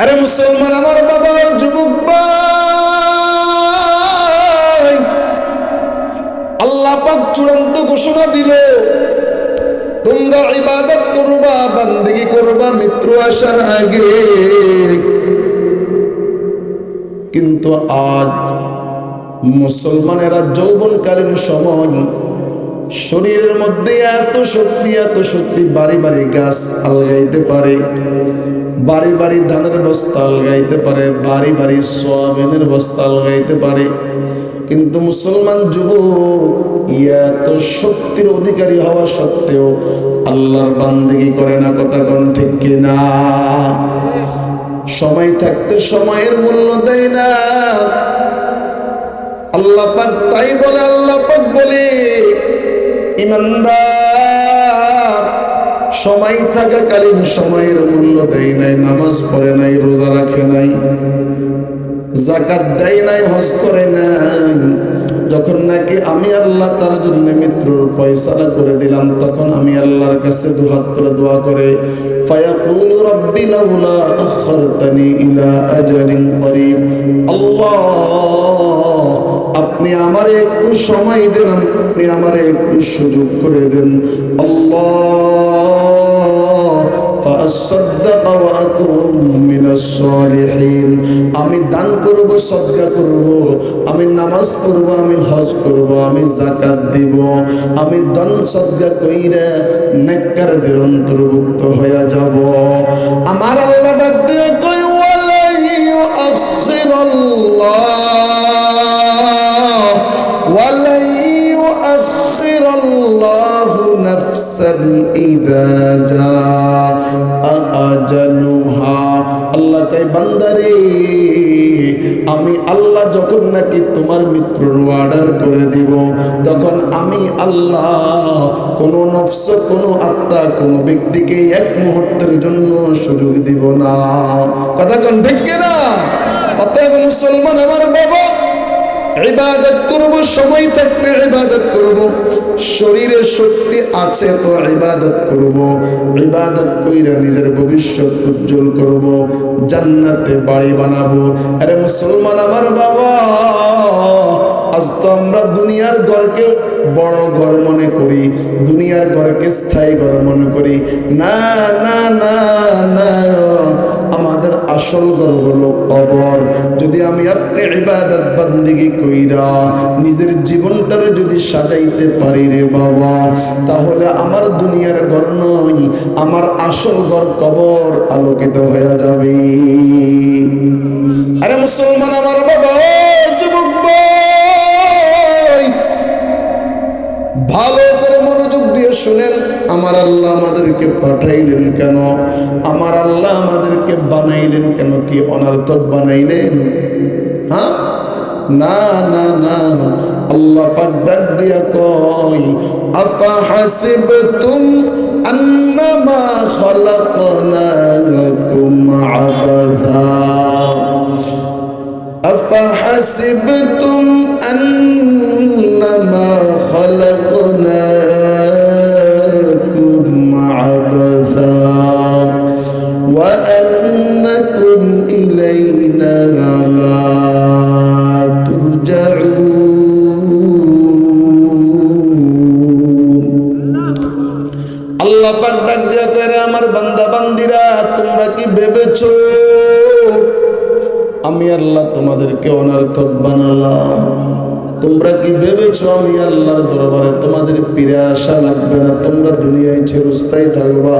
আরে মুসলমান আমার বাবা, যুবক আল্লাহ পাক চূড়ান্ত ঘোষণা দিল, তোমরা ইবাদত করবা, বান্দিগি করবা, মৃত্যু আসার আগে। কিন্তু আজ মুসলমানেরা যৌবনকালীন সময় শরীরের মধ্যে এত শক্তি এত শক্তি, বাড়ি বাড়ি গাছ আলগাইতে পারে। বাড়ি বাড়ি ধানের বস্তা আলগাইতে পারে, বাড়ি বাড়ি সোয়াবিনের বস্তা আলগাইতে পারে। কিন্তু মুসলমান যুবক, এত শক্তির অধিকারী হওয়া সত্ত্বেও আল্লাহর বান্দিগি করে না, কথা কোন ঠিক কিনা? সময় থাকতে সময়ের মূল্য দেয় না। আল্লাহ পাক তাই বলে, আল্লাহ পাক বলে, ইমানদার সময় থাকাকালীন সময়ের মূল্য দেয় নাই, নামাজ পড়ে নাই, রোজা রাখে নাই জাকাত দেয় নাই, হজ করে নাই। যখন নাকি আমি আল্লাহ তার জন্য মৃত্যুর পয়সালা করে দিলাম, তখন আমি আল্লাহর কাছে দুহাত দোয়া করে আপনি আমারে একটু সময় দেন, আপনি আমারে একটু সুযোগ করে দেন। আল্লাহ فأصدق وأكون من الصالحين আমি দান করব সদকা করব আমি নামাজ পড়ব আমি হজ করব আমি জাকাত দিব আমি দান সদকা কইরা নেককারদের অন্তর্ভুক্ত হয়ে যাব আমার আল্লাহ ডাক দিয়ে কই ওয়ালাই ইউআখিরাল্লাহ ওয়ালাই ইউআখিরাল্লাহু নাফসান ইযা জাআ আজালুহা আল্লাহ কই বান্দারে, আমি আল্লাহ যখন নাকি তোমার মৃত্যুর অর্ডার করে দিব, তখন আমি আল্লাহ কোনো নফস, কোনো আত্মা, কোনো ব্যক্তিকে এক মুহূর্তের জন্য সুযোগ দিব না। কথা কোন ঠিক না অতএব মুসলমান আমার বাবা ইবাদত করব, সময় থাকতে ইবাদত করব। শরীরে শক্তি আছে তো ইবাদত করব। ইবাদত কইরা নিজের ভবিষ্যৎ উজ্জ্বল করব। জান্নাতে বাড়ি বানাবো। আরে মুসলমান আমার বাবা আজ তো আমরা দুনিয়ার ঘরকে বড় ঘর মনে করি, দুনিয়ার ঘরকে স্থায়ী ঘর মনে করি। না না না না, আমাদের আসল ঘর হলো কবর। যদি আমি আপনি ইবাদত বান্দিগি কইরা নিজের জীবনটারে যদি সাজাইতে পারি রে বাবা, তাহলে আমার দুনিয়ার ঘর নয়, আমার আসল ঘর কবর আলোকিত হয়ে যাবে। আরে মুসলমান আমার বাবা ভালো করে মনোযোগ দিয়ে শুনেন, আমার আল্লাহ আমাদেরকে পাঠাইলেন কেন? আমার আল্লাহ আমাদেরকে বানাইলেন কেন কি অনার্থক বানাইলেন? হ্যাঁ? না না না। আল্লাহ পাক ডাক দিয়া কয়, আফা হাসিবতুম আন্নামা খলাকনাকুম আবাদা? আফা হাসিবতুম أنما خلقناكم عبثا وأنكم إلينا لا ترجعون আল্লাহ পাক ডাক দিয়া করে আমার বান্দা বান্দিরা তোমরা কি ভেবেছো আমি আল্লাহ তোমাদেরকে অনার্থক বানালাম তোমরা কি ভেবেছো আমি আল্লাহর দরবারে তোমাদের ফিরে আসা লাগবে না? তোমরা দুনিয়ায় চিরস্থায়ী থাকবা।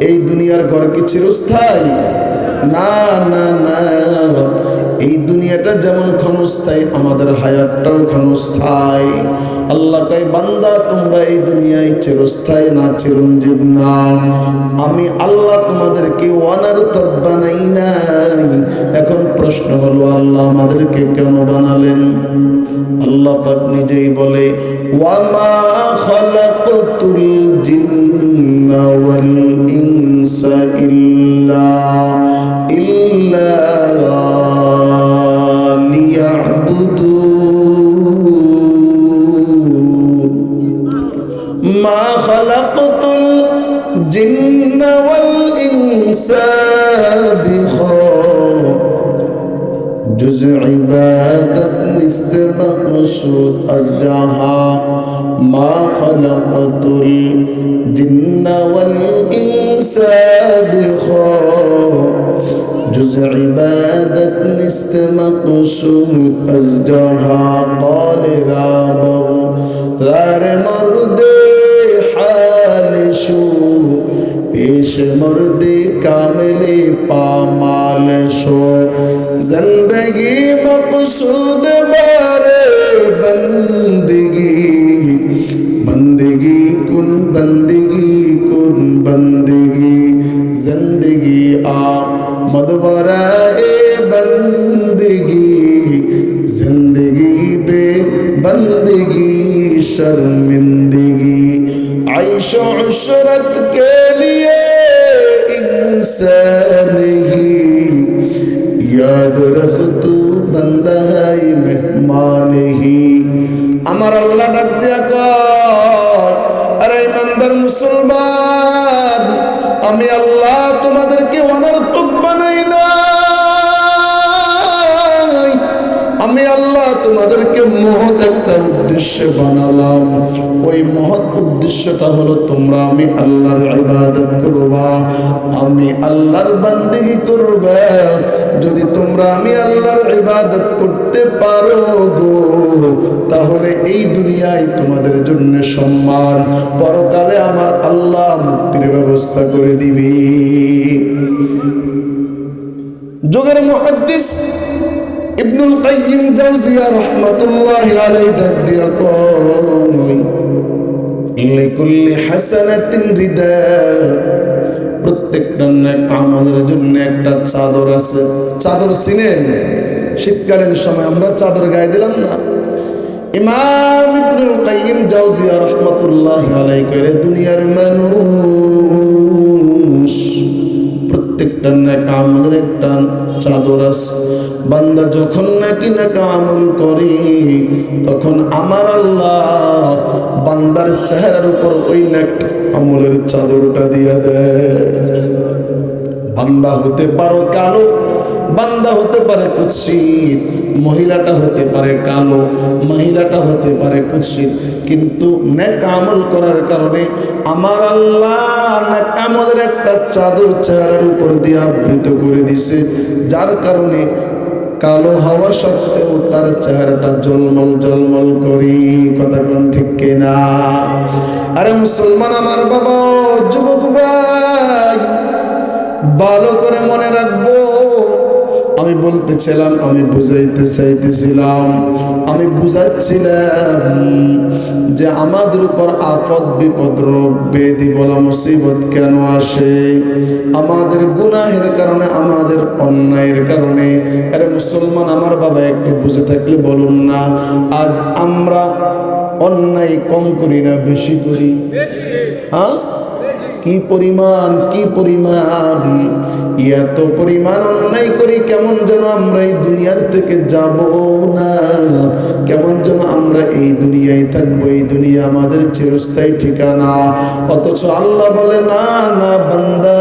এই দুনিয়ার ঘর কি চিরস্থায়ী? না না না। এই দুনিয়াটা যেমন ক্ষণস্থায়ী, আমাদের হায়াতটাও ক্ষণস্থায়ী। আল্লাহ কয়, বান্দা, তোমরা এই দুনিয়ায় চিরস্থায়ী না, চিরঞ্জীব না। আমি আল্লাহ তোমাদেরকে অনার্থক বানাই নাই। এখন প্রশ্ন হলো, আল্লাহ আমাদেরকে কেন বানালেন? আল্লাহ নিজেই বলে ওয়ামা খালাকতুল پیش مردی کاملی پامال شو زندگی مقصود بار بندگی بندگی کن بندگی کن بندگی زندگی آمد ورائے بندگی زندگی بے بندگی شرمندگی عیش و عشرت کے আমার আল্লাহ ডাক দিয়া কর, আরে ইমানদার মুসলমান, আমি আল্লাহ তোমাদেরকে অনর্থক বানাই না আমি আল্লাহ তোমাদেরকে মহৎ একটা উদ্দেশ্যে বানালাম। ওই মহৎ উদ্দেশ্যটা হলো, তোমরা আমি আল্লাহর ইবাদত করবা, আমি আল্লাহর বান্দিগি করবে। যদি তোমরা আমি আল্লাহর ইবাদত করতে পারো গো, তাহলে এই দুনিয়ায় তোমাদের জন্য সম্মান। পরকালে আমার আল্লাহ মুক্তির ব্যবস্থা করে দিবি। যুগের মুহাদ্দিস ইবনুল কাইয়িম জাওজিয়া রাহমাতুল্লাহি আলাইহি ডাক দিয়া কয়, লিকুল্লি হাসানাতিন রিদা। প্রত্যেকটা নেক আমলের জন্য একটা চাদর আছে। চাদর চিনেন শীতকালীন সময় আমরা চাদর গায়ে দিলাম না। ইমাম ইবনুল কাইয়িম জাওজিয়া রাহমাতুল্লাহি আলাইহি করে দুনিয়ার মানুষ, প্রত্যেকটা নেক আমলের একটা চাদর আছে। বান্দা যখন নাকি নাকি আমল করে, তখন আমার আল্লাহ বান্দার চেহারার উপর ওই নাক আমলের চাদরটা দিয়ে দেয়। বান্দা হতে পারো কালো, বান্দা হতে পারে কুৎসিত, মহিলাটা হতে পারে কালো, মহিলাটা হতে পারে কুৎসিত। কিন্তু নেক আমল করার কারণে আমার আল্লাহ নেক আমলের একটা চাদর চেহারার উপর দিয়ে আবৃত করে দিছে। যার কারণে কালো হওয়া সত্ত্বেও তার চেহারাটা জলমল জলমল করি। কথা কোন ঠিক কিনা? আরে মুসলমান আমার বাবা, যুবক ভাই, ভালো করে মনে রাখব। আমি বলতেছিলাম, আমি বুঝাইতে চাইতেছিলাম। আমি বুঝাচ্ছিলাম যে আমাদের উপর আফদ বিপদ, রোগ, বেদি বলা মুসিবত কেন আসে? আমাদের গুনাহের কারণে, আমাদের অন্যায়ের কারণে। আরে মুসলমান, আমার বাবা একটু বুঝে থাকলে বলুন না, আজ আমরা অন্যায় কম করি না, বেশি করি? হ্যাঁ? কি পরিমাণ কি পরিমাণ? এত পরিমাণ অন্যায় করি কেমন যেন আমরা এই দুনিয়ার থেকে যাব না? কেমন যেন আমরা এই দুনিয়ায় থাকব, এই দুনিয়া আমাদের চিরস্থায়ী ঠিকানা। অথচ আল্লাহ বলে, না না, বান্দা,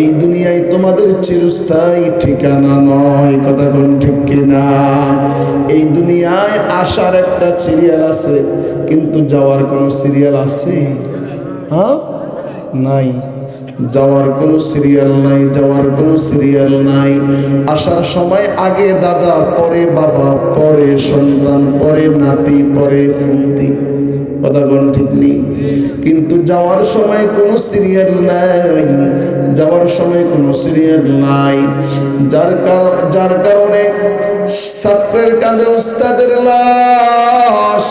এই দুনিয়ায় তোমাদের চিরস্থায়ী ঠিকানা নয়। কথা কোন ঠিক কিনা? এই দুনিয়ায় আসার একটা সিরিয়াল আছে, কিন্তু যাওয়ার কোনো সিরিয়াল আছে? হ্যাঁ? নাই। যাওয়ার কোনো সিরিয়াল নাই, যাওয়ার কোনো সিরিয়াল নাই। আসার সময় আগে দাদা, পরে বাবা, পরে সন্তান, পরে নাতি, পরে ফুন্তি। কথা কোন ঠিক নেই। কিন্তু যাওয়ার সময় কোনো সিরিয়াল নাই। যাওয়ার সময় কোনো সিরিয়াল নাই। যার যার কারণে ছাত্রের কাঁধে উস্তাদের লাশ,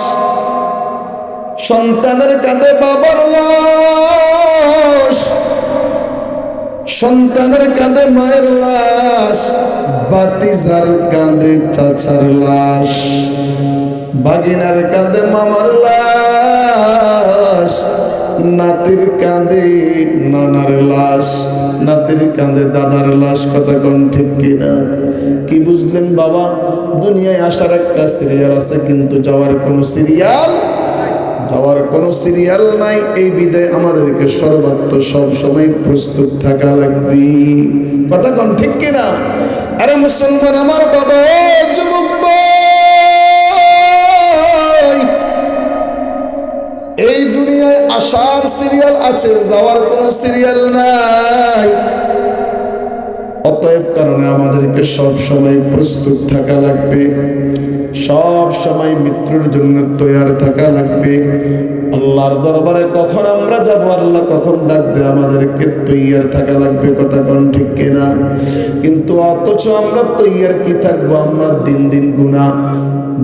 সন্তানের কাঁধে বাবার লাশ। সন্তানের কাঁধে মায়ের লাশ, বাতিজার কাঁধে চাচার লাশ, বাগিনার কাঁধে মামার লাশ, নাতির কাঁধে নানার লাশ, নাতির কাঁধে দাদার লাশ, কথা কোন ঠিক কিনা? কি বুঝলেন বাবা? দুনিয়ায় আসার একটা সিরিয়াল আছে, কিন্তু যাওয়ার কোনো সিরিয়াল যাওয়ার কোনো সিরিয়াল নাই, এই বিদায় আমাদেরকে সর্বাত্ম সব সময় প্রস্তুত থাকা লাগবে। কথা কোন ঠিক কিনা? আরে মুসলমান, আমার বাবা যুবক এই দুনিয়ায় আসার সিরিয়াল আছে, যাওয়ার কোনো সিরিয়াল নাই। অতএব কারণে আমাদেরকে সব সময় প্রস্তুত থাকা লাগবে। সব সময় মৃত্যুর জন্য তৈয়ার থাকা লাগবে। আল্লাহর দরবারে কখন আমরা যাব? আল্লাহ কখন ডাকবে? আমাদেরকে তৈয়ার থাকা লাগবে, কথা কোন ঠিক কিনা? কিন্তু অথচ আমরা তৈয়ার কি থাকব? আমরা দিন দিন গুণা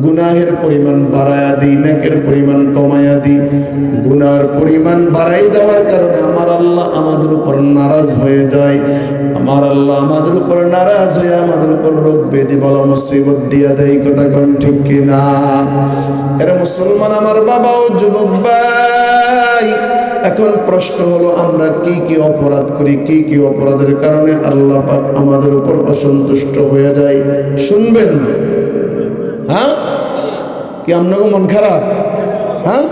গুনাহের পরিমাণ বাড়ায়া দিই, নেকের পরিমাণ কমায়া দিই। গুনার পরিমাণ বাড়াই দেওয়ার কারণে আমার আল্লাহ আমাদের উপর নারাজ হয়ে যায়। আমার আল্লাহ আমাদের উপর নারাজ হয়ে আমাদের উপর রোগ বেদি বলা মুসিবত দিয়া দেয় কথা কোন ঠিক কিনা? এরা মুসলমান, আমার বাবা ও যুবক ভাই। এখন প্রশ্ন হলো, আমরা কি কি অপরাধ করি, কি কি অপরাধের কারণে আল্লাহ পাক আমাদের উপর অসন্তুষ্ট হয়ে যায়? শুনবেন? হ্যাঁ? কি আপনাকে মন খারাপ? হ্যাঁ?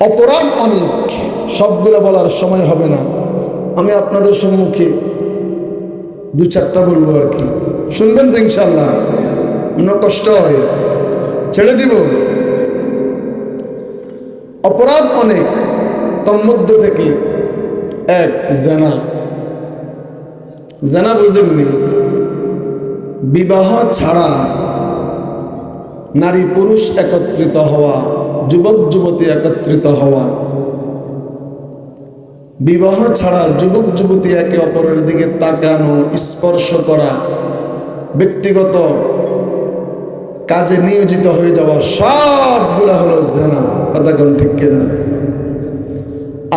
অপরাধ অনেক সবগুলো বলার সময় হবে না। আমি আপনাদের সম্মুখে দু চারটা বলব আর কি। শুনবেন তো ইনশাল্লাহ মনে কষ্ট হয়। ছেড়ে দিব। অপরাধ অনেক তোর মধ্যে থেকে এক জেনা। জেনা বুঝেননি বিবাহ ছাড়া নারী পুরুষ একত্রিত হওয়া যুবক যুবতী একত্রিত হওয়া বিবাহ ছাড়া যুবক যুবতী একে অপরের দিকে তাকানো, স্পর্শ করা ব্যক্তিগত কাজে নিয়োজিত হয়ে যাওয়া সবগুলা হলো জেনা, কথা কোন ঠিক কিনা?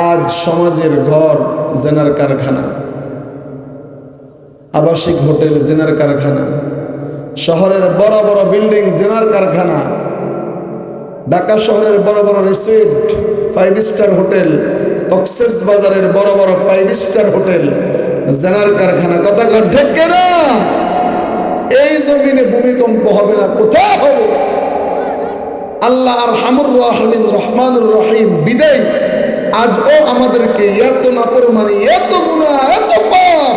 আজ সমাজের ঘর জেনার কারখানা, আবাসিক হোটেল জেনার কারখানা, শহরের বড় বড় বিল্ডিং জেনার কারখানা, ঢাকা শহরের বড় বড় resort five star hotel Cox's বাজারের বড় বড় ফাইভ স্টার হোটেল, জেনার কারখানা, কথা ঠিক কেনা? এই জমিনে ভূমিকম্প হবে না, কোথায় হবে? আল্লাহ আর হামুর রাহমিন রহিম বিদায়। আজও আমাদেরকে এত নাপরমানি এত গুণা এত পাপ।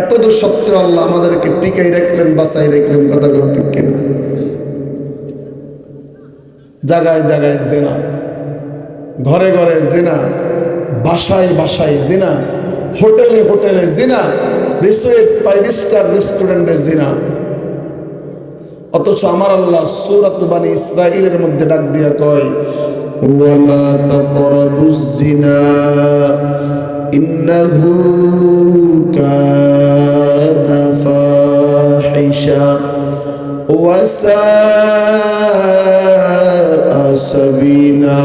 এত তো সত্ত্বেও আল্লাহ আমাদেরকে টিকাই রাখলেন বাসাই রাখলেন, কথা ঠিক কিনা? জায়গায় জায়গায় জেনা। ঘরে ঘরে জেনা, বাসায় বাসায় জেনা, হোটেলে হোটেলে জিনা, রিসোর্ট ফাইভ স্টার রেস্টুরেন্টে জিনা। অথচ আমার আল্লাহ সুরাত বানি ইসরাইলের মধ্যে ডাক দিয়া কয়, ওয়ালা তাকরাবুজ জিনা ইন্নাহু কানা ফাহিশা সাবিনা।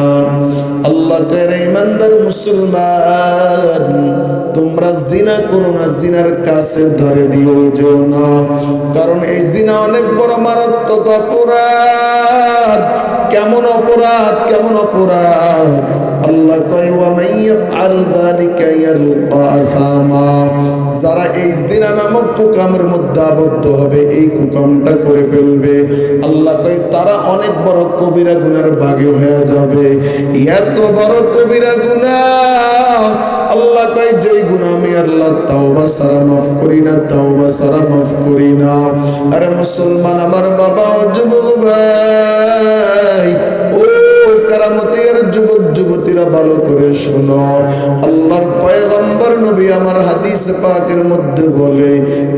আল্লাহ করে ইমানদার মুসলমান, তোমরা জিনা করো না, জিনার কাছে ধরে দিও যেও না। কারণ এই জিনা অনেক বড় মারাত্মক অপরাধ। কেমন অপরাধ কেমন অপরাধ? আল্লাহ কয় ওয়া মাইয়াফআল যালিকা ইয়ালকা আসামা। যারা এই জিনা নামক কুকামের মধ্যে আবদ্ধ হবে, এই কুকামটা করে ফেলবে। আল্লাহ কয়, তারা অনেক বড় কবিরা গুনার ভাগে হয়ে যাবে। এত বড় কবিরা গুনাহ আল্লাহ কয়, যেই গুনাহ আমি আল্লাহ, তাওবা সারা মাফ করি না, তাওবা সারা মাফ করি না। আরে মুসলমান, আমার বাবা ও যুবক ভাই, ও কারামতের যুবক, যুবতীরা ভালো করে শোনো। আল্লাহর পয়গম্বর নবী আমার হাদিস পাকের মধ্যে বলে,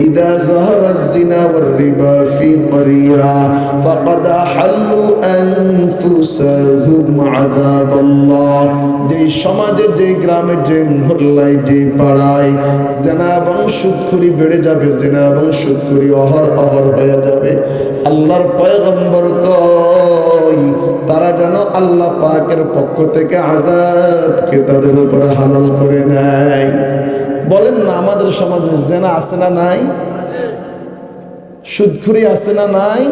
ইদা জাহারা জিনা ওয়ার রিবা ফি ক্বরিয়া ফাকাদ হাল্লু আনফুসাহুম আযাবাল্লাহ। যেই সমাজে, যেই গ্রামে, যে মহল্লায় যে পাড়ায় জেনা এবং সুদখুরি বেড়ে যাবে, জেনা এবং সুদখুরি অহর অহর হয়ে যাবে। আল্লাহর পয়গম্বর কয় তারা যেন আল্লাহ পাকের পক্ষ থেকে আজাবকে তাদের উপরে হালাল করে নেয়। বলেন না, আমাদের সমাজে জেনা আছে না নাই? সুদখুরি আছে না নাই?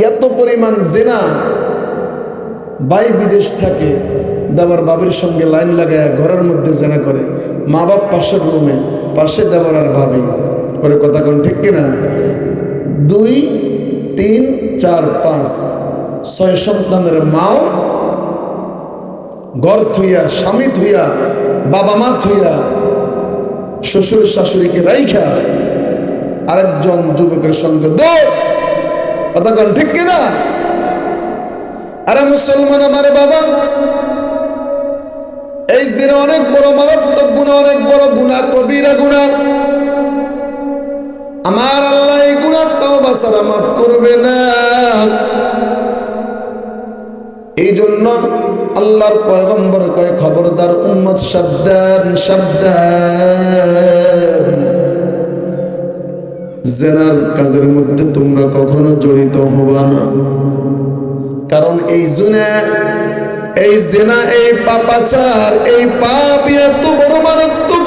এত পরিমাণ জেনা বাই বিদেশ থাকে দেবার বাবির সঙ্গে লাইন লাগায় ঘরের মধ্যে জেনা করে। মা বাপ পাশের রুমে পাশে দেবার আর ভাবি। ওরে কথা কোন ঠিক কিনা? দুই, তিন, চার, পাঁচ। ছয় সন্তানের মাও ঘর থুইয়া, স্বামী থুইয়া, বাবা মা থুইয়া, শ্বশুর শাশুড়িকে রাইখা আরেকজন যুবকের সঙ্গে দৌড়। ঠিক কিনা? আরে মুসলমান আমার বাবা, এই জিনা অনেক বড় মারাত্মক গুণা, অনেক বড় গুণা কবিরা গুণা। আমার আল্লাহ এই গুণার তাও বাসারা মাফ করবে না। জন্য আল্লাহর পয়গম্বর কয়, খবরদার উম্মত, সাবধান সাবধান জেনার কাজের মধ্যে তোমরা কখনো জড়িত হবা না কারণ এই জুনে, এই জেনা, এই পাপাচার, এই পাপ এত বড় মারাত্মক।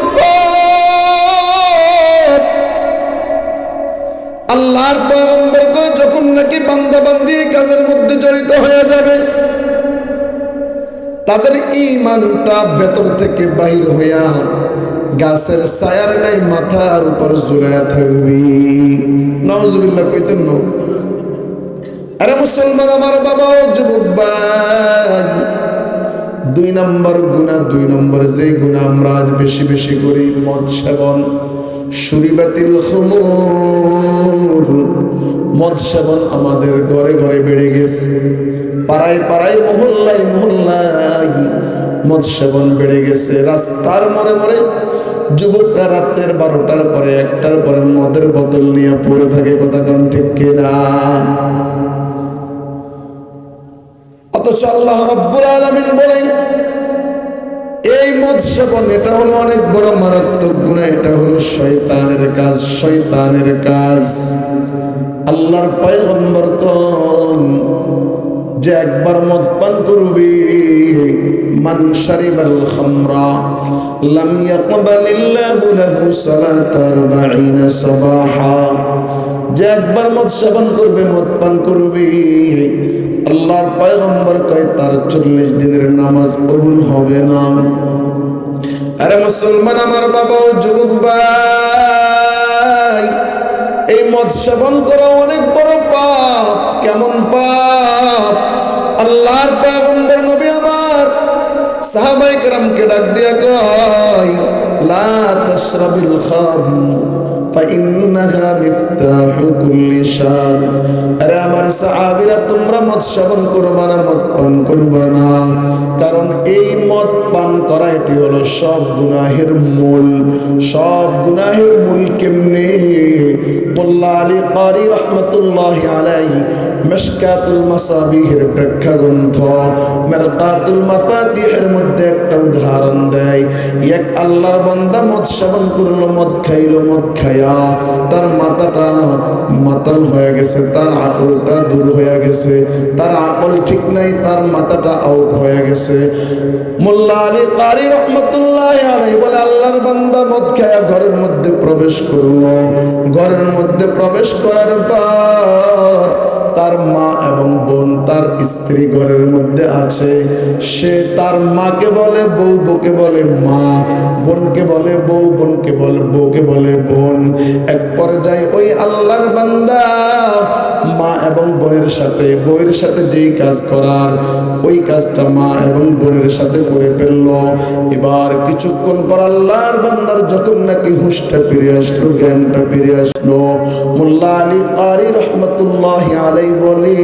আল্লাহর পয়গম্বর যখন নাকি বান্দা বান্দি কাজের মধ্যে জড়িত হয়ে যাবে তাদের ইমানটা ভেতর থেকে বাহির হইয়া গাছের ছায়ার নাই, মাথার উপর জুড়াইয়া থাকবি নওয়াজুবিল্লাহ কইতেন না। আরে মুসলমান আমার বাবা যুবক ভাই, দুই নম্বর গুণা দুই নম্বর যে গুণা আমরা আজ বেশি বেশি করি, মদ সেবন সুরিবাতিল খুমুর মদ সেবন আমাদের ঘরে ঘরে বেড়ে গেছে। পাড়ায় পাড়ায় মহল্লায় মহল্লায় মদ সেবন বেড়ে গেছে। রাস্তার মরে মরে যুবকরা রাত্রের বারোটার পরে একটার পরে মদের বোতল নিয়ে পড়ে থাকে, কথা কোন ঠিক কিনা? অথচ আল্লাহ রব্বুল আলমিন বলেন, এই মদ সেবন এটা হলো অনেক বড় মারাত্মক গুণা, এটা হলো শয়তানের কাজ শয়তানের কাজ। আল্লাহর পয়গম্বর কোন যে একবার মদ পান করবি, মান শারিবাল খামরা, লাম ইয়াকবালিল্লাহু লাহু সালাতার বাঈনা সাবাহা। যে একবার মদ সেবন করবে, মদ পান করবে, আল্লাহর পয়গম্বর কয়, তার চল্লিশ দিনের নামাজ কবুল হবে না। আরে মুসলমান আমার বাবা ও যুবক ভাই, এই মদ সেবন করা অনেক বড় পাপ। কেমন পাপ? আল্লাহর পয়গম্বর নবী আমার সাহাবাই কেরামকে ডাক দিয়া কয়, লা তাশরাবিল খাম আরে মদ করবা না, মদ পান না। কারণ এই মদ পান করা এটি হলো সব গুনাহের মূল। সব গুনাহের মূল কেমনে? বললা আলী কারি রহমতুল্লাহ আলাইহি মেশকাতুল মাসাবিহের প্রেক্ষা গ্রন্থ মেরকাতুল মাফাতিহের মধ্যে একটা উদাহরণ দেয়। এক আল্লাহর বান্দা মদ সেবন করল, মদ খাইলো, মদ খায়া তার মাথাটা মাতাল হয়ে গেছে, তার আকলটা দূর হয়ে গেছে, তার আকল ঠিক নাই, তার মাথাটা আউট হয়ে গেছে। মোল্লা আলী কারি রহমতুল্লাহ আলাই বলে, আল্লাহর বান্দা মদ খায়া ঘরের মধ্যে প্রবেশ করল। ঘরের মধ্যে প্রবেশ করার পর তার মা এবং বোন তার স্ত্রী ঘরের মধ্যে আছে। সে তার মাকে বলে বউ, বউকে বলে মা, বোনকে বলে বউ, বোনকে বলে, বউকে বলে বোন। এক পর্যায়ে ওই আল্লাহর বান্দা মা এবং বোনের সাথে, বউয়ের সাথে যেই কাজ করার, ওই কাজটা মা এবং বোনের সাথে করে ফেলল। এবার কিছুক্ষণ পর আল্লাহর বান্দার যখন নাকি হুঁশটা ফিরে আসলো, জ্ঞানটা ফিরে আসলো, মোল্লা আলী কারি রহমতুল্লাহ আলাই বলে।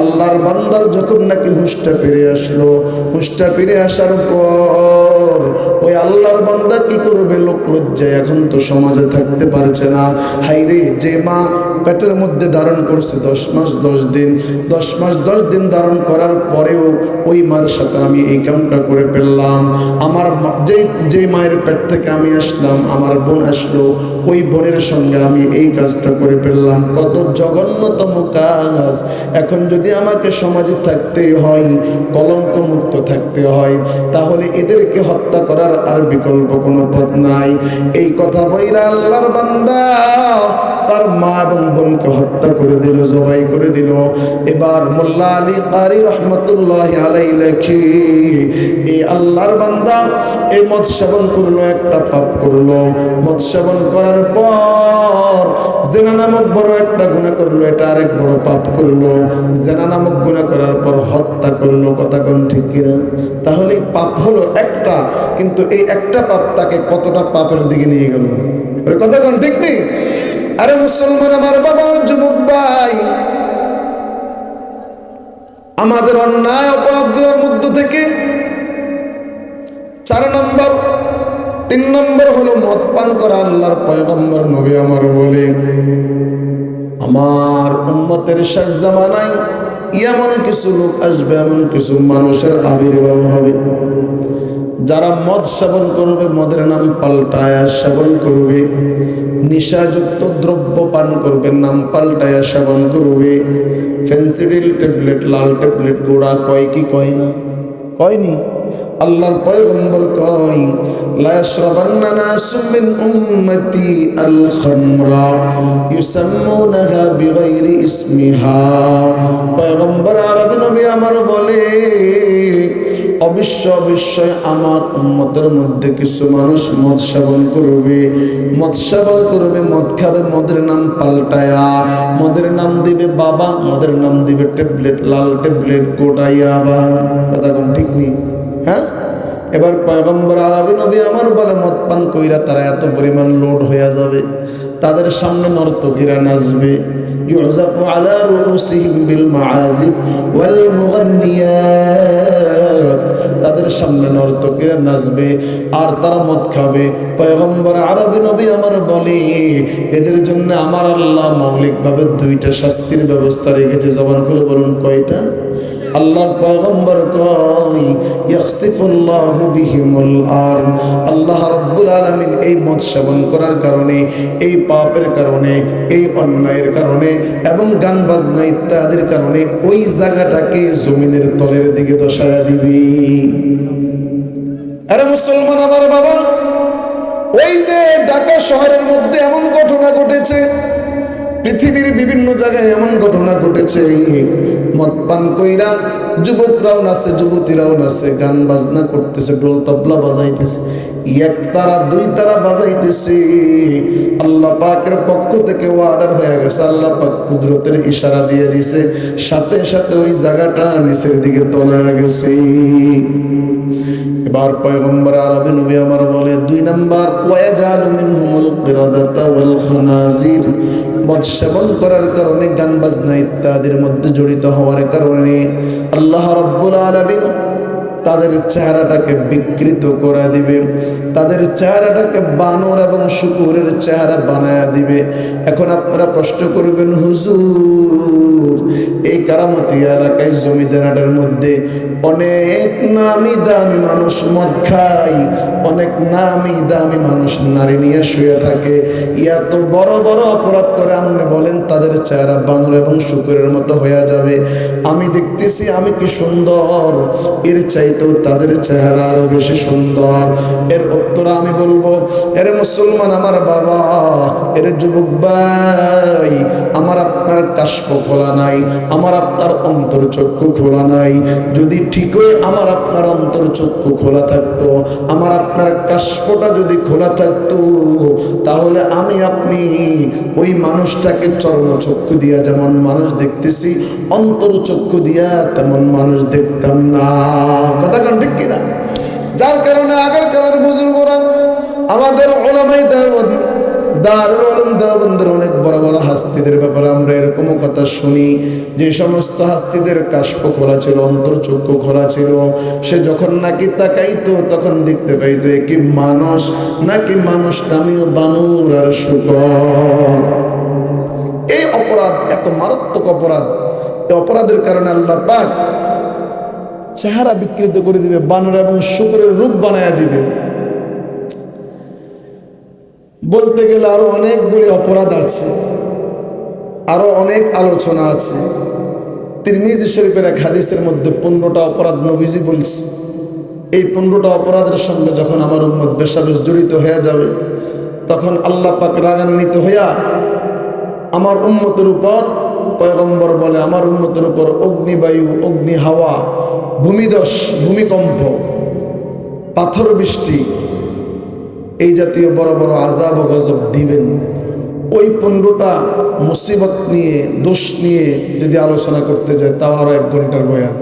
আল্লাহর বান্দার যখন নাকি হুঁশটা ফিরে আসলো, হুঁশটা ফিরে আসার পর ওই আল্লাহর বান্দা কি করবে? লোক লজ্জায় এখন তো সমাজে থাকতে পারছে না। হাইরে যে মা পেটের মধ্যে ধারণ করছে দশ মাস, দশ দিন, দশ মাস, দশ দিন ধারণ করার পরেও ওই মার সাথে আমি এই কামটা করে ফেললাম। আমার যে যেই মায়ের পেট থেকে আমি আসলাম, আমার বোন আসলো ওই বোনের সঙ্গে আমি এই কাজটা করে ফেললাম। কত জঘন্যতম কাজ। এখন যদি আমাকে সমাজে থাকতেই হয় কলঙ্ক মুক্ত থাকতে হয়, তাহলে এদেরকে হত্যা করার আর বিকল্প কোনো পথ নাই। এই কথা বইরা আল্লাহর বান্দা তার মা এবং বোনকে হত্যা করে দিল, জবাই করে দিল। এবার মোল্লা আলী কারি রহমতুল্লাহ আলাই লেখি এই আল্লাহর বান্দা এই মদ সেবন করল, একটা পাপ করল। মদ সেবন করার পর জেনা নামক বড় একটা গুণা করল, এটা আরেক বড় পাপ করল। জেনা নামক গুণা করার পর হত্যা করল, কথা কোন ঠিক কিনা? তাহলে পাপ হলো একটা, কিন্তু এই একটা পাপ তাকে কতটা পাপের দিকে নিয়ে গেল? কথা কোন ঠিক নেই? আরে মুসলমান আমার বাবা, যুবক ভাই, আমাদের অন্যায় অপরাধগুলোর মধ্য থেকে চার নম্বর তিন নম্বর হলো মদ পান করা আল্লাহর পয়গম্বর নবী আমার বলে। আমার উম্মতের শেষ জামানায় এমন কিছু লোক আসবে, এমন কিছু মানুষের আবির্ভাব হবে। যারা মদ সেবন করবে, মদের নাম পাল্টায়া সেবন করবে। নিশাযুক্ত দ্রব্য পান করবে, নাম পাল্টায়া সেবন করবে। ফেন্সিডিল ট্যাবলেট, লাল ট্যাবলেট, গোড়া কয় কি কয় না? কয়নি? আল্লাহর পয়গম্বর কয়, লা আল আমার বলে, অবশ্য অবশ্যই আমার উম্মতের মধ্যে কিছু মানুষ মদ সেবন করবে। মদ সেবন করবে, মদ খাবে, মদের নাম পাল্টায়া, মদের নাম দিবে বাবা, মদের নাম দিবে ট্যাবলেট, লাল ট্যাবলেট গোটাইয়া বা। কথা ঠিক নেই। এবার পয়গম্বর আরবি নবী আমার বলে মদ পান কইরা তারা এত পরিমাণ লোড হয়ে যাবে তাদের সামনে নর্তকীরা নাচবে يعزف على رؤوسهم بالمعازف والمغنيات তাদের সামনে নর্তকীরা নাচবে আর তারা মদ খাবে পয়গম্বর আরবি নবী আমার বলে এদের জন্য আমার আল্লাহ মৌলিকভাবে দুইটা শাস্তির ব্যবস্থা রেখেছে জবান খুলে বলুন কয়টা আল্লাহর পয়গম্বর কয়, ইয়াখসিফুল্লাহু বিহিমুল আর আল্লাহ রাব্বুল আলামিন এই মদ সেবন করার কারণে, এই পাপের কারণে, এই অন্যায়ের কারণে এবং গান বাজনা ইত্যাদির কারণে ওই জায়গাটাকে জমিনের তলের দিকে দশায়া দিবি। আরে মুসলমান আমার বাবা, ওই যে ঢাকা শহরের মধ্যে এমন ঘটনা ঘটেছে, পৃথিবীর বিভিন্ন জায়গায় এমন ঘটনা ঘটেছে মদ পান কইরা যুবকরাও নাচে, যুবতীরাও নাচে, গান বাজনা করতেছে ডোল তবলা বাজাইতেছে, এক তারা, দুই তারা বাজাইতেছে। আল্লাহ পাকের পক্ষ থেকে অর্ডার হয়ে গেছে, আল্লাহ পাক কুদরতের ইশারা দিয়ে দিছে, সাথে সাথে ওই জায়গাটা নিচের দিকে তোলা গেছে। এবার পয়গম্বর আরবি নবী আমার বলে, দুই নাম্বার ওয়াজালু মিনহুমুল কিরাদাতা ওয়াল খানাজির। মদ সেবন করার কারণে গান বাজনা ইত্যাদির মধ্যে জড়িত হওয়ার কারণে আল্লাহ রব্বুল আলমিন তাদের চেহারাটাকে বিকৃত করে দিবে। তাদের চেহারাটাকে বানর এবং শুকুরের চেহারা বানায়া দিবে। এখন আপনারা প্রশ্ন করবেন, হুজুর, এই কারামতি এলাকায় জমিদারাটার মধ্যে অনেক নামি দামি মানুষ মদ খায়, অনেক নামি দামি মানুষ নারী নিয়ে শুয়ে থাকে। এত বড় বড় অপরাধ করে আপনি বলেন তাদের চেহারা বানর এবং শুকুরের মতো হয়ে যাবে। আমি দেখতেছি আমি কি সুন্দর, এর চাইতেও তাদের চেহারা আরও বেশি সুন্দর। এর উত্তর আমি বলব, এর মুসলমান আমার বাবা, এর যুবক ভাই, আমার আপনার কাশ্প খোলা নাই, আমার আপনার অন্তর চক্ষু খোলা নাই। যদি ঠিকই আমার আপনার অন্তর চক্ষু খোলা থাকতো, আমার আপনার কাশ্পটা যদি খোলা থাকতো, তাহলে আমি আপনি ওই মানুষটাকে চর্মচক্ষু দিয়া যেমন মানুষ দেখতেছি, অন্তর চক্ষু দিয়া তেমন মানুষ দেখতাম না। কথা কান ঠিক কিনা? যার কারণে আগের কালের বুজুর্গরা আমাদের ওলামাই দেওয়ান অনেক বড় বড় হাস্তিদের ব্যাপারে আমরা এরকমও কথা শুনি। যে সমস্ত হাস্তিদের খোলা ছিল খোলা ছিল, সে যখন নাকি তাকাইতো, তখন দেখতে পাইতো কি মানুষ, নাকি মানুষ আর এই অপরাধ এত মারাত্মক অপরাধ অপরাধের কারণে আল্লাহ চেহারা বিকৃত করে দিবে, বানর এবং শুকরের রূপ বানায় দিবে। বলতে গেলে আরও অনেকগুলি অপরাধ আছে, আরও অনেক আলোচনা আছে। তিরমিজি শরীফের এক হাদিসের মধ্যে পনেরোটা অপরাধ নবীজি বলছে। এই পনেরোটা অপরাধের সঙ্গে যখন আমার উম্মত বেশাবেশ জড়িত হয়ে যাবে, তখন আল্লাহ পাক রাগান্বিত হইয়া আমার উম্মতের উপর পয়গম্বর বলে, আমার উম্মতের উপর অগ্নিবায়ু অগ্নি হাওয়া ভূমিদস ভূমিকম্প, পাথর বৃষ্টি, এই জাতীয় বড় বড় আজাব ও গজব দিবেন। ওই পনেরোটা মুসিবত নিয়ে, দোষ নিয়ে যদি আলোচনা করতে যায়, তাও আরও এক ঘণ্টার বয়ান।